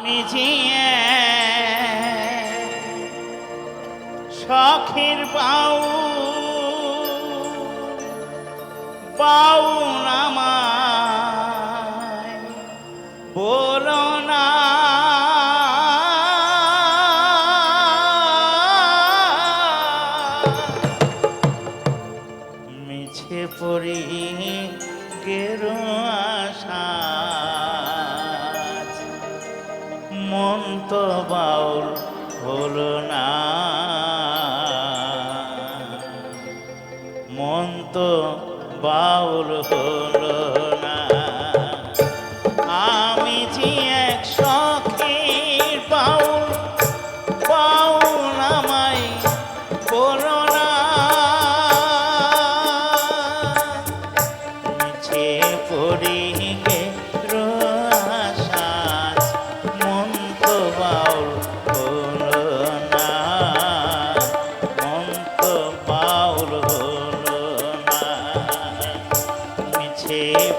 আমি জিয়ে শখের বলো না। মিছে পড়ি গেরো আশা মন তো বাউল হল না। মন্ত বাউল হলো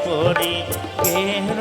পড়ি গের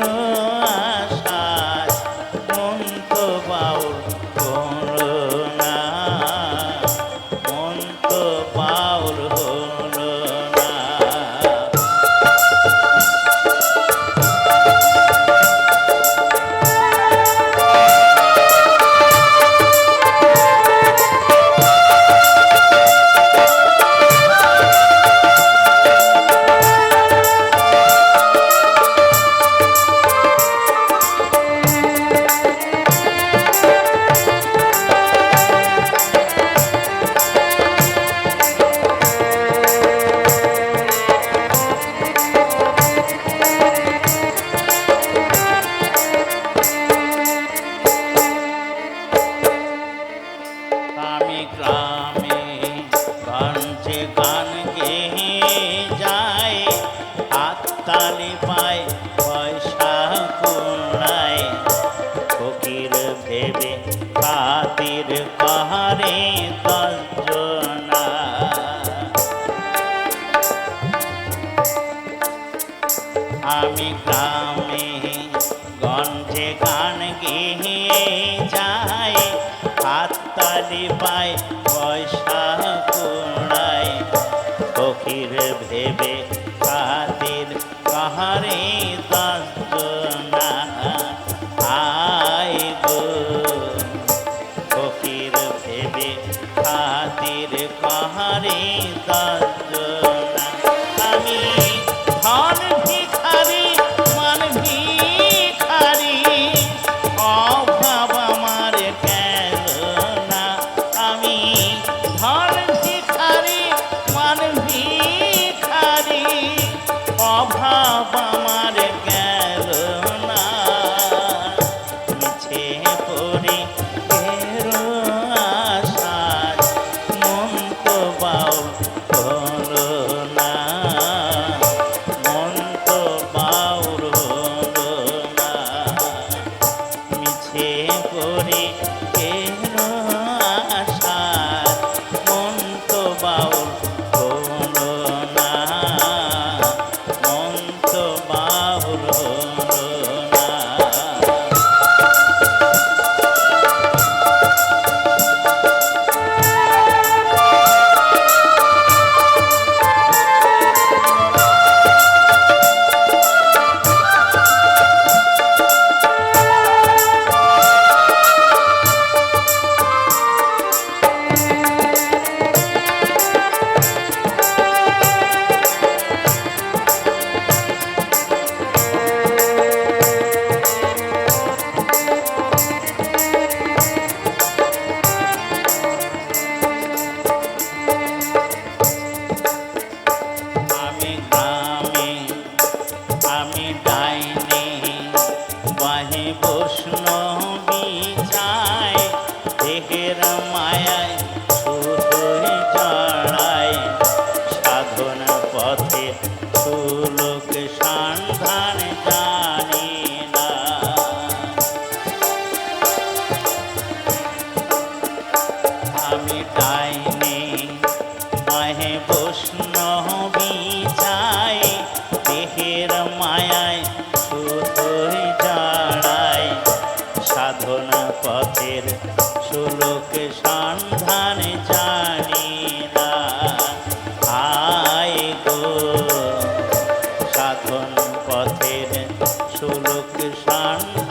আমি গ্রামে গঞ্জে গান গেয়ে যাই, হাততালি পাই, পয়সা কুড়াই। ফকির ভেবে খাতির কাহারে দশনা আয় গো। ফকির ভেবে খাতির কাহারে দশনা মিটাইনে মাহে বৈষ্ণবী চাই দেহের মায়ায় সুতোর জাড়ায় সাধনা পথের সুলোক সন্ধান জানি না। আয় গো, সাধন পথের সুলোক সন্ধান